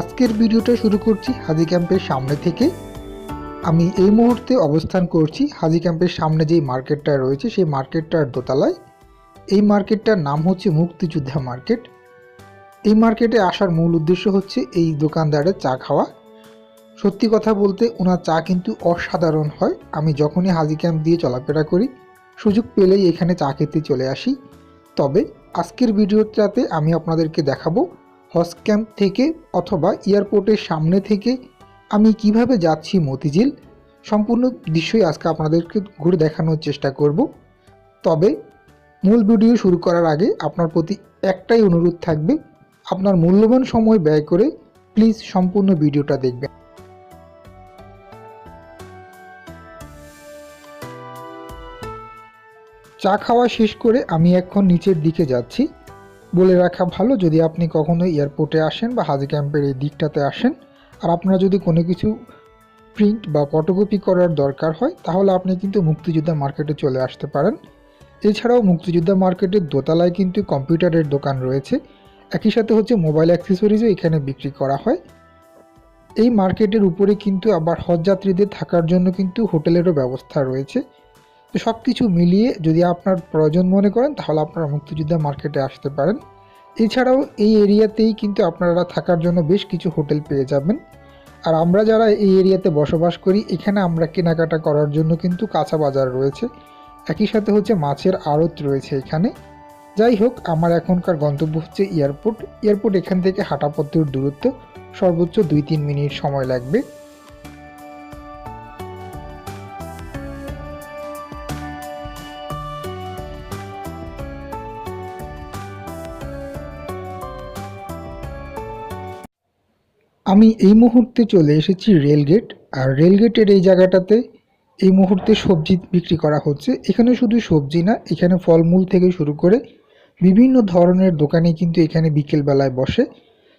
আজকের ভিডিওটা শুরু করছি হাজি ক্যাম্পের সামনে থেকে। আমি এই মুহূর্তে অবস্থান করছি হাজি ক্যাম্পের সামনে যেই মার্কেটটা রয়েছে, সেই মার্কেটটার দোতলায়। এই মার্কেটটার নাম হচ্ছে মুক্তিযোদ্ধা মার্কেট। এই মার্কেটে আসার মূল উদ্দেশ্য হচ্ছে এই দোকানদারের চা খাওয়া। সত্যি কথা বলতে ওনার চা কিন্তু অসাধারণ হয়। আমি যখনই হাজি ক্যাম্প দিয়ে চলাফেরা করি, সুযোগ পেলেই এখানে চা খেতে চলে আসি। তবে আজকের ভিডিওটাতে আমি আপনাদেরকে দেখাবো হজ ক্যাম্প থেকে অথবা এয়ারপোর্টের সামনে থেকে আমি কীভাবে যাচ্ছি, মতিঝিল? সম্পূর্ণ দৃশ্যই আজকে আপনাদেরকে ঘুরে দেখানোর চেষ্টা করব। তবে মূল ভিডিও শুরু করার আগে আপনার প্রতি একটাই অনুরোধ থাকবে, আপনার মূল্যবান সময় ব্যয় করে প্লিজ সম্পূর্ণ ভিডিওটা দেখবেন। চা খাওয়া শেষ করে আমি এখন নিচের দিকে যাচ্ছি। বলে রাখা ভালো যদি আপনি কখনো এয়ারপোর্টে আসেন বা হাজি ক্যাম্পের এই দিকটাতে আসেন। আর আপনার যদি কোনো কিছু প্রিন্ট বা ফটোকপি করার দরকার হয়, তাহলে আপনি কিন্তু মুক্তিযোদ্ধা মার্কেটে চলে আসতে পারেন। এছাড়াও মুক্তিযোদ্ধা মার্কেটের দোতলায় কিন্তু কম্পিউটারের দোকান রয়েছে। একই সাথে হচ্ছে মোবাইল অ্যাক্সেসরিজও এখানে বিক্রি করা হয়। এই মার্কেটের উপরে কিন্তু আবার হজযাত্রীদের থাকার জন্য কিন্তু হোটেলেরও ব্যবস্থা রয়েছে। তো সব কিছু মিলিয়ে যদি আপনার প্রয়োজন মনে করেন, তাহলে আপনারা মুক্তিযোদ্ধা মার্কেটে আসতে পারেন। এছাড়াও এই এরিয়াতেই কিন্তু আপনারা থাকার জন্য বেশ কিছু হোটেল পেয়ে যাবেন। আর আমরা যারা এই এরিয়াতে বসবাস করি, এখানে আমরা কেনাকাটা করার জন্য কিন্তু কাঁচা বাজার রয়েছে। একই সাথে হচ্ছে মাছের আড়ত রয়েছে এখানে। যাই হোক, আমার এখনকার গন্তব্য হচ্ছে এয়ারপোর্ট। এয়ারপোর্ট এখান থেকে হাঁটাপথের দূরত্ব সর্বোচ্চ দুই তিন মিনিট সময় লাগবে। আমি এই মুহূর্তে চলে এসেছি রেলগেট, আর রেলগেটের এই জায়গাটাতে এই মুহূর্তে সবজি বিক্রি করা হচ্ছে। এখানে শুধু সবজি না, এখানে ফলমূল থেকে শুরু করে বিভিন্ন ধরনের দোকানে কিন্তু এখানে বিকেলবেলায় বসে।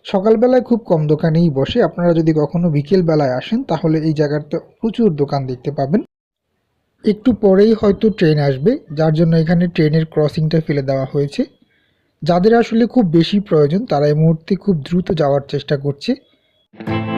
সকালবেলায় খুব কম দোকানেই বসে। আপনারা যদি কখনো বিকেলবেলায় আসেন, তাহলে এই জায়গাতে প্রচুর দোকান দেখতে পাবেন। একটু পরেই হয়তো ট্রেন আসবে, যার জন্য এখানে ট্রেনের ক্রসিংটা ফেলে দেওয়া হয়েছে। যাদের আসলে খুব বেশি প্রয়োজন, তারা এই মুহূর্তে খুব দ্রুত যাওয়ার চেষ্টা করছে। Thank you.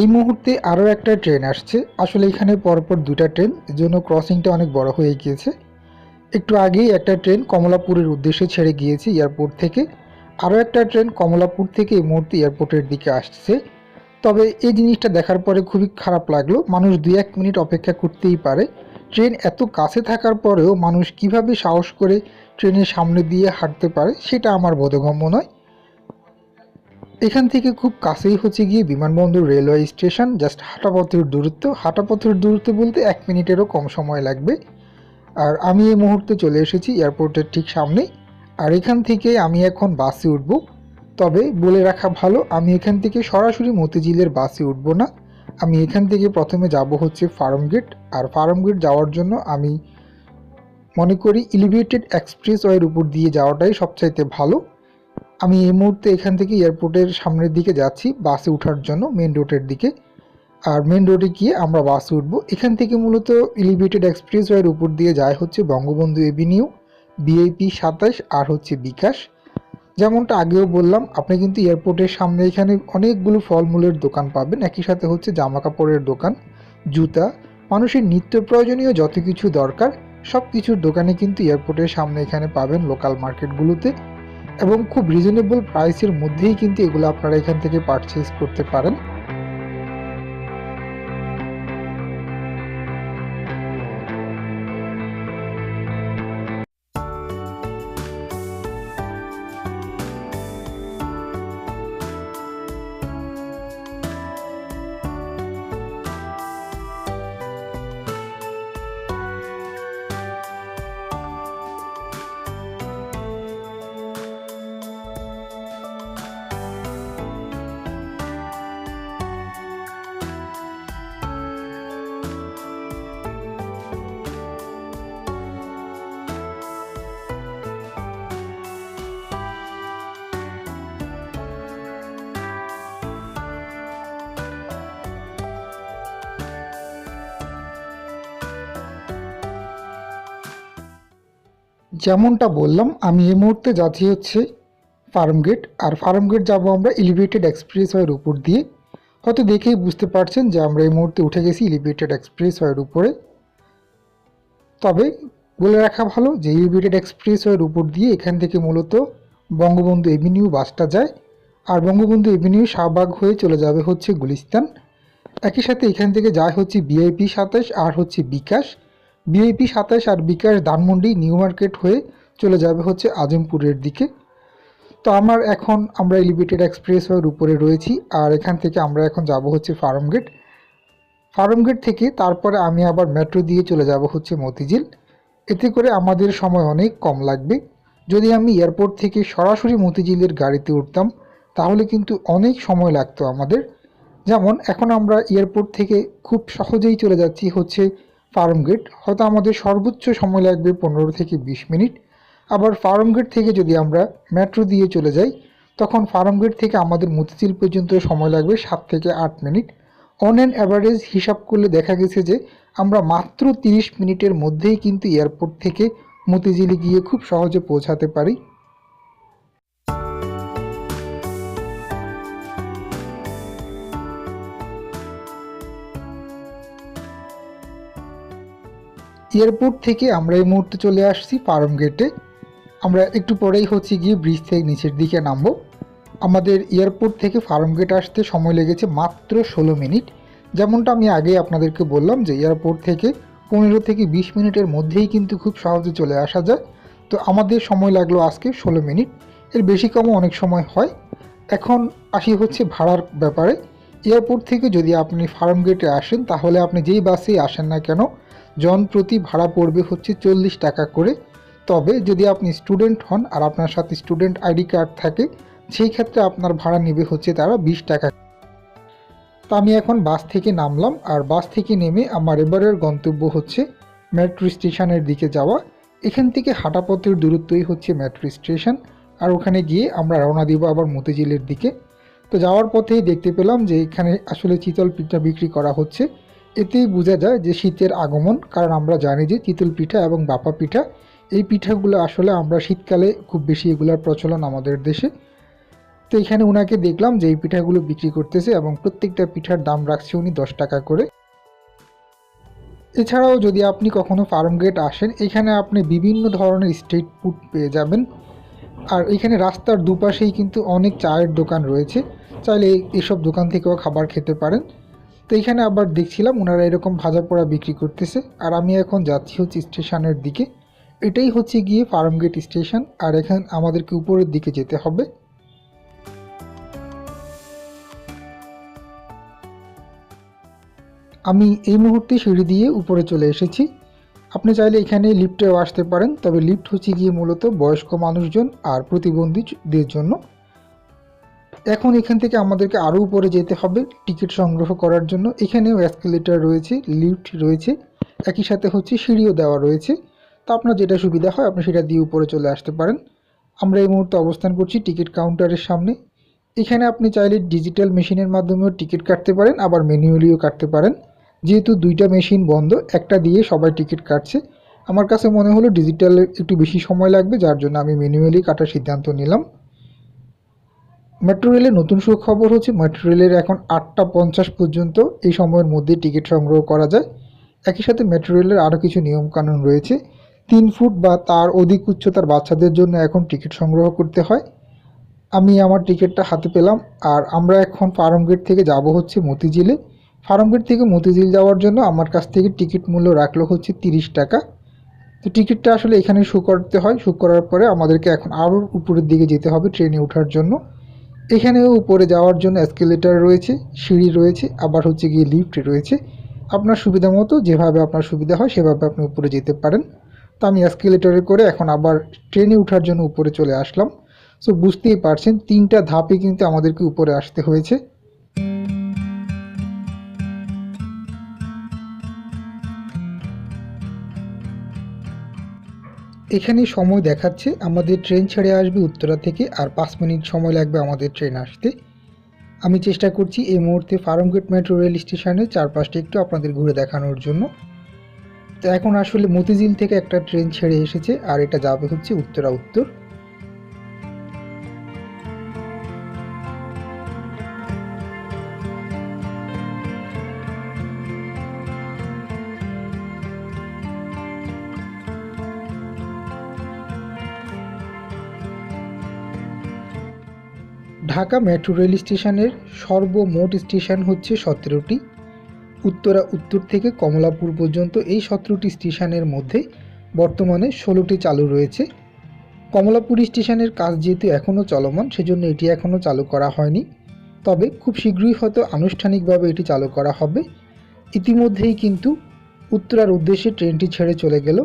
এই মুহূর্তে আরও একটা ট্রেন আসছে। আসলে এখানে পরপর দুটা ট্রেন এর জন্য ক্রসিংটা অনেক বড় হয়ে গিয়েছে। একটু আগেই একটা ট্রেন কমলাপুরের উদ্দেশ্যে ছেড়ে গিয়েছে এয়ারপোর্ট থেকে। আরও একটা ট্রেন কমলাপুর থেকে এই মুহূর্তে এয়ারপোর্টের দিকে আসছে। তবে এই জিনিসটা দেখার পরে খুবই খারাপ লাগল। মানুষ দুই এক মিনিট অপেক্ষা করতেই পারে। ট্রেন এত কাছে থাকার পরেও মানুষ কীভাবে সাহস করে ট্রেনের সামনে দিয়ে হাঁটতে পারে, সেটা আমার বোধগম্য নয়। এখান থেকে খুব কাছেই হচ্ছে গিয়ে বিমানবন্দর রেলওয়ে স্টেশন জাস্ট হাঁটাপথের দূরত্ব। হাঁটাপথের দূরত্ব বলতে এক মিনিটেরও কম সময় লাগবে। আর আমি এই মুহূর্তে চলে এসেছি এয়ারপোর্টের ঠিক সামনে। আর এখান থেকে আমি এখন বাসে উঠব। তবে বলে রাখা ভালো, আমি এখান থেকে সরাসরি মতিঝিলের বাসে উঠব না। আমি এখান থেকে প্রথমে যাব হচ্ছে ফার্ম গেট। আর ফার্ম গেট যাওয়ার জন্য আমি মনে করি এলিভেটেড এক্সপ্রেসওয়ের উপর দিয়ে যাওয়াটাই সবচাইতে ভালো। আমি এই মুহূর্তে এখান থেকে এয়ারপোর্টের সামনের দিকে যাচ্ছি, বাসে ওঠার জন্য মেন রোডের দিকে। আর মেন রোডে গিয়ে আমরা বাসে উঠবো। এখান থেকে মূলত এলিভেটেড এক্সপ্রেসওয়ের উপর দিয়ে যায় হচ্ছে বঙ্গবন্ধু এভিনিউ বিআইপি সাতাশ, আর হচ্ছে বিকাশ। যেমনটা আগেও বললাম, আপনি কিন্তু এয়ারপোর্টের সামনে এখানে অনেকগুলো ফলমূলের দোকান পাবেন। একই সাথে হচ্ছে জামা কাপড়ের দোকান, জুতা, মানুষের নিত্য প্রয়োজনীয় যত কিছু দরকার সব কিছুর দোকানে কিন্তু এয়ারপোর্টের সামনে এখানে পাবেন লোকাল মার্কেটগুলোতে এবং খুব রিজনেবল প্রাইসের মধ্যেই কিন্তু এগুলো আপনারা এখান থেকে পারচেস করতে পারেন। যেমনটা বললাম, আমি এই মুহূর্তে যাচ্ছি হচ্ছে ফার্মগেট আর ফার্মগেট যাব আমরা এলিভেটেড এক্সপ্রেস ওয়ের উপর দিয়ে। হয়তো দেখেই বুঝতে পারছেন যে আমরা এই মুহূর্তে উঠে গেছি এলিভেটেড এক্সপ্রেস ওয়ের উপরে। তবে বলে রাখা ভালো যে এলিভেটেড এক্সপ্রেস ওয়ের উপর দিয়ে এখান থেকে মূলত বঙ্গবন্ধু এভিনিউ বাসটা যায়। আর বঙ্গবন্ধু এভিনিউ শাহবাগ হয়ে চলে যাবে হচ্ছে গুলিস্তান। একই সাথে এখান থেকে যায় হচ্ছে বিআইপি সাতাশ আর হচ্ছে বিকাশ। বিআইপি সাতাশ আর বিকাশ ধানমন্ডি নিউ মার্কেট হয়ে চলে যাবে হচ্ছে আজমপুরের দিকে। তো আমার এখন আমরা এলিভেটেড এক্সপ্রেসওয়ের উপরে রয়েছি আর এখান থেকে আমরা এখন যাব হচ্ছে ফার্মগেট ফার্মগেট থেকে তারপরে আমি আবার মেট্রো দিয়ে চলে যাব হচ্ছে মতিঝিল। এতে করে আমাদের সময় অনেক কম লাগবে। যদি আমি এয়ারপোর্ট থেকে সরাসরি মতিঝিলের গাড়িতে উঠতাম, তাহলে কিন্তু অনেক সময় লাগতো আমাদের। যেমন এখন আমরা এয়ারপোর্ট থেকে খুব সহজেই চলে যাচ্ছি হচ্ছে ফার্মগেট হয়তো আমাদের সর্বোচ্চ সময় লাগবে পনেরো থেকে বিশ মিনিট। আবার ফার্ম গেট থেকে যদি আমরা মেট্রো দিয়ে চলে যাই, তখন ফার্ম গেট থেকে আমাদের মতিঝিল পর্যন্ত সময় লাগবে সাত থেকে আট মিনিট। অন অ্যান অ্যাভারেজ হিসাব করলে দেখা গেছে যে, আমরা মাত্র তিরিশ মিনিটের মধ্যেই কিন্তু এয়ারপোর্ট থেকে মতিঝিলে গিয়ে খুব সহজে পৌঁছাতে পারি। এয়ারপোর্ট থেকে আমরা এই মুহূর্তে চলে আসছি ফার্ম গেটে। আমরা একটু পরেই হচ্ছে গিয়ে ব্রিজ থেকে নিচের দিকে নামবো। আমাদের এয়ারপোর্ট থেকে ফার্ম গেট আসতে সময় লেগেছে মাত্র ষোলো মিনিট। যেমনটা আমি আগে আপনাদেরকে বললাম যে এয়ারপোর্ট থেকে পনেরো থেকে বিশ মিনিটের মধ্যেই কিন্তু খুব সহজে চলে আসা যায়। তো আমাদের সময় লাগল আজকে ষোলো মিনিট। এর বেশি কমও অনেক সময় হয়। এখন আসি হচ্ছে ভাড়ার ব্যাপারে। এয়ারপোর্ট থেকে যদি আপনি ফার্ম গেটে আসেন, তাহলে আপনি যেই বাসেই আসেন না কেন, জন প্রতি ভাড়া পড়বে হচ্ছে চল্লিশ টাকা করে। তবে যদি আপনি স্টুডেন্ট হন আর আপনার সাথে স্টুডেন্ট আইডি কার্ড থাকে, সেই ক্ষেত্রে আপনার ভাড়া নেবে হচ্ছে তারা বিশ টাকা। তো আমি এখন বাস থেকে নামলাম, আর বাস থেকে নেমে আমার এবারের গন্তব্য হচ্ছে মেট্রো স্টেশনের দিকে যাওয়া। এখান থেকে হাঁটাপথের দূরত্বই হচ্ছে মেট্রো স্টেশন, আর ওখানে গিয়ে আমরা রওনা দিব আবার মতিঝিলের দিকে। তো যাওয়ার পথেই দেখতে পেলাম যে এখানে আসলে চিতল পিঠা বিক্রি করা হচ্ছে। এতেই বোঝা যায় যে শীতের আগমন, কারণ আমরা জানি যে চিতল পিঠা এবং বাপা পিঠা, এই পিঠাগুলো আসলে আমরা শীতকালে খুব বেশি এগুলোর প্রচলন আমাদের দেশে। তো এখানে ওনাকে দেখলাম যে এই পিঠাগুলো বিক্রি করতেছে এবং প্রত্যেকটা পিঠার দাম রাখছে উনি দশ টাকা করে। এছাড়াও যদি আপনি কখনো ফার্ম গেট আসেন, এখানে আপনি বিভিন্ন ধরনের স্ট্রিট ফুড পেয়ে যাবেন। আর এখানে রাস্তার দুপাশেই কিন্তু অনেক চায়ের দোকান রয়েছে। চাইলে এসব দোকান থেকেও খাবার খেতে পারেন। তো এখানে আবার দেখছিলাম ওনারা এরকম ভাজা পোড়া বিক্রি করতেছে। আর আমি এখন যাচ্ছি হচ্ছে স্টেশনের দিকে। এটাই হচ্ছে গিয়ে ফার্মগেট স্টেশন। আর এখান আমাদেরকে উপরের দিকে যেতে হবে। আমি এই মুহূর্তে সিঁড়ি দিয়ে উপরে চলে এসেছি। আপনি চাইলে এখানে লিফটেও আসতে পারেন, তবে লিফট হচ্ছে গিয়ে মূলত বয়স্ক মানুষজন আর প্রতিবন্ধীদের জন্য। এখন এখান থেকে আমাদেরকে আরও উপরে যেতে হবে টিকিট সংগ্রহ করার জন্য। এখানেও অ্যাসকেলেটার রয়েছে লিফট রয়েছে, একই সাথে হচ্ছে সিঁড়িও দেওয়া রয়েছে। তো আপনার যেটা সুবিধা হয়, আপনি সেটা দিয়ে উপরে চলে আসতে পারেন। আমরা এই মুহূর্তে অবস্থান করছি টিকিট কাউন্টারের সামনে। এখানে আপনি চাইলে ডিজিটাল মেশিনের মাধ্যমেও টিকিট কাটতে পারেন, আবার ম্যানুয়ালিও কাটতে পারেন। যেহেতু দুইটা মেশিন বন্ধ, একটা দিয়ে সবাই টিকিট কাটছে। আমার কাছে মনে হলো ডিজিটালে একটু বেশি সময় লাগবে, যার জন্য আমি ম্যানুয়ালি কাটার সিদ্ধান্ত নিলাম। মেট্রো রেলের নতুন সুখবর হচ্ছে মেট্রো রেলের এখন আটটা পঞ্চাশ পর্যন্ত এই সময়ের মধ্যে টিকিট সংগ্রহ করা যায়। একই সাথে মেট্রো রেলের আরও কিছু নিয়মকানুন রয়েছে। তিন ফুট বা তার অধিক উচ্চতার বাচ্চাদের জন্য এখন টিকিট সংগ্রহ করতে হয়। আমি আমার টিকিটটা হাতে পেলাম, আর আমরা এখন ফার্ম গেট থেকে যাব হচ্ছে মতিঝিলে। ফার্ম গেট থেকে মতিঝিল যাওয়ার জন্য আমার কাছ থেকে টিকিট মূল্য রাখল হচ্ছে তিরিশ টাকা। তো টিকিটটা আসলে এখানে শো করতে হয়। শো করার পরে আমাদেরকে এখন আরও উপরের দিকে যেতে হবে ট্রেনে ওঠার জন্য। এখানেও উপরে যাওয়ার জন্য এসকেলেটার রয়েছে, সিঁড়ি রয়েছে, আবার হচ্ছে গিয়ে লিফট রয়েছে। আপনার সুবিধা মতো যেভাবে আপনার সুবিধা হয় সেভাবে আপনি উপরে যেতে পারেন। তো আমি এসকেলেটারে করে এখন আবার ট্রেনে ওঠার জন্য উপরে চলে আসলাম। সো বুঝতেই পারছেন, তিনটা ধাপে কিন্তু আমাদেরকে উপরে আসতে হয়েছে। এখানে সময় দেখাচ্ছে, আমাদের ট্রেন ছেড়ে আসবে উত্তরা থেকে আর পাঁচ মিনিট সময় লাগবে আমাদের ট্রেন আসতে। আমি চেষ্টা করছি এই মুহূর্তে ফার্মগেট মেট্রো রেল স্টেশনের চারপাশটা একটু আপনাদের ঘুরে দেখানোর জন্য। তো এখন আসলে মতিঝিল থেকে একটা ট্রেন ছেড়ে এসেছে আর এটা যাবে হচ্ছে উত্তরা উত্তর ঢাকা মেট্রো রেল স্টেশনের সর্বমোট স্টেশন হচ্ছে সতেরোটি। উত্তরা উত্তর থেকে কমলাপুর পর্যন্ত এই সতেরোটি স্টেশনের মধ্যে বর্তমানে ষোলোটি চালু রয়েছে। কমলাপুর স্টেশনের কাজ যেহেতু এখনও চলমান, সেজন্য এটি এখনও চালু করা হয়নি। তবে খুব শীঘ্রই হয়তো আনুষ্ঠানিকভাবে এটি চালু করা হবে। ইতিমধ্যেই কিন্তু উত্তরার উদ্দেশ্যে ট্রেনটি ছেড়ে চলে গেল।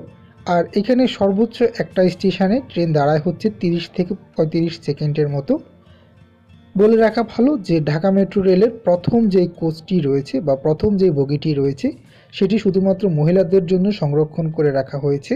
আর এখানে সর্বোচ্চ একটা স্টেশনে ট্রেন দাঁড়ায় হচ্ছে তিরিশ থেকে পঁয়ত্রিশ সেকেন্ডের মতো। বলে রাখা ভালো যে ঢাকা মেট্রো রেলের প্রথম যে কোচটি রয়েছে বা প্রথম যে বগিটি রয়েছে, সেটি শুধুমাত্র মহিলাদের জন্য সংরক্ষণ করে রাখা হয়েছে।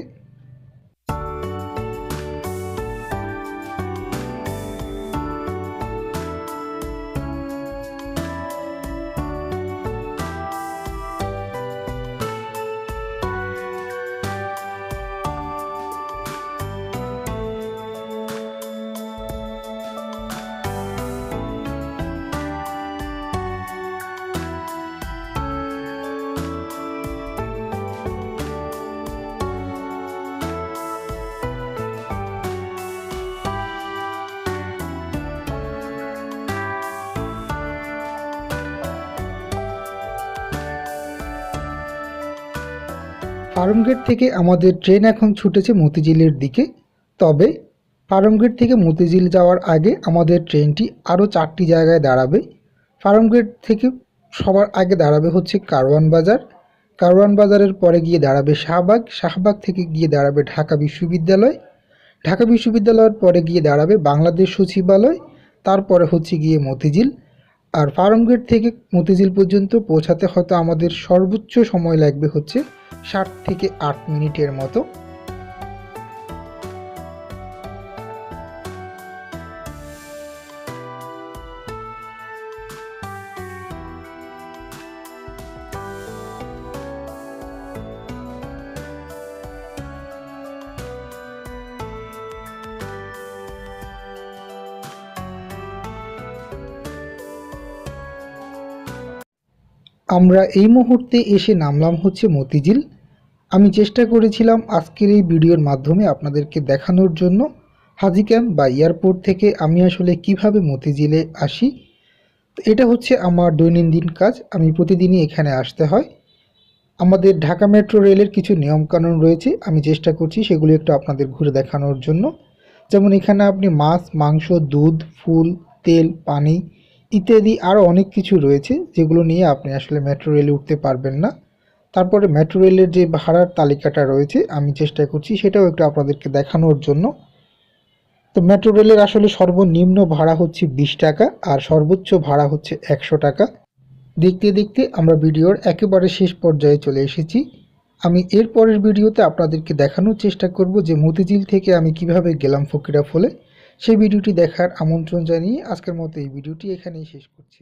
ফার্মগেট থেকে আমাদের ট্রেন এখন ছুটেছে মতিঝিলের দিকে। তবে ফার্মগেট থেকে মতিঝিল যাওয়ার আগে আমাদের ট্রেনটি আরও চারটি জায়গায় দাঁড়াবে। ফার্মগেট থেকে সবার আগে দাঁড়াবে হচ্ছে কারওয়ান বাজার। কারওয়ান বাজারের পরে গিয়ে দাঁড়াবে শাহবাগ। শাহবাগ থেকে গিয়ে দাঁড়াবে ঢাকা বিশ্ববিদ্যালয়। ঢাকা বিশ্ববিদ্যালয়ের পরে গিয়ে দাঁড়াবে বাংলাদেশ সচিবালয়। তারপরে হচ্ছে গিয়ে মতিঝিল। আর ফার্মগেট থেকে মতিঝিল পর্যন্ত পৌঁছাতে হয়তো আমাদের সর্বোচ্চ সময় লাগবে হচ্ছে ষাট থেকে আট মিনিটের মতো। আমরা এই মুহূর্তে এসে নামলাম হচ্ছে মতিঝিল। আমি চেষ্টা করেছিলাম আজকের এই ভিডিওর মাধ্যমে আপনাদেরকে দেখানোর জন্য। হাজি ক্যাম্প বা এয়ারপোর্ট থেকে আমি আসলে কীভাবে মতিঝিলে আসি? এটা হচ্ছে আমার দৈনন্দিন কাজ। আমি প্রতিদিনই এখানে আসতে হয়। আমাদের ঢাকা মেট্রো রেলের কিছু নিয়মকানুন রয়েছে। আমি চেষ্টা করছি সেগুলো একটু আপনাদের ঘুরে দেখানোর জন্য। যেমন এখানে আপনি মাছ, মাংস, দুধ, ফুল, তেল, পানি ইত্যাদি আরও অনেক কিছু রয়েছে যেগুলো নিয়ে আপনি আসলে মেট্রো রেলে উঠতে পারবেন না। তারপরে মেট্রো রেলের যে ভাড়ার তালিকাটা রয়েছে, আমি চেষ্টা করছি সেটাও একটু আপনাদেরকে দেখানোর জন্য। তো মেট্রো রেলের আসলে সর্বনিম্ন ভাড়া হচ্ছে বিশ টাকা আর সর্বোচ্চ ভাড়া হচ্ছে একশো টাকা। দেখতে দেখতে আমরা ভিডিওর একেবারে শেষ পর্যায়ে চলে এসেছি। আমি এর পরের ভিডিওতে আপনাদেরকে দেখানোর চেষ্টা করব যে মতিঝিল থেকে আমি কীভাবে গেলাম ফকিরা ফলে সেই ভিডিওটি দেখার আমন্ত্রণ জানিয়ে আজকের মতো এই ভিডিওটি এখানেই শেষ করছি।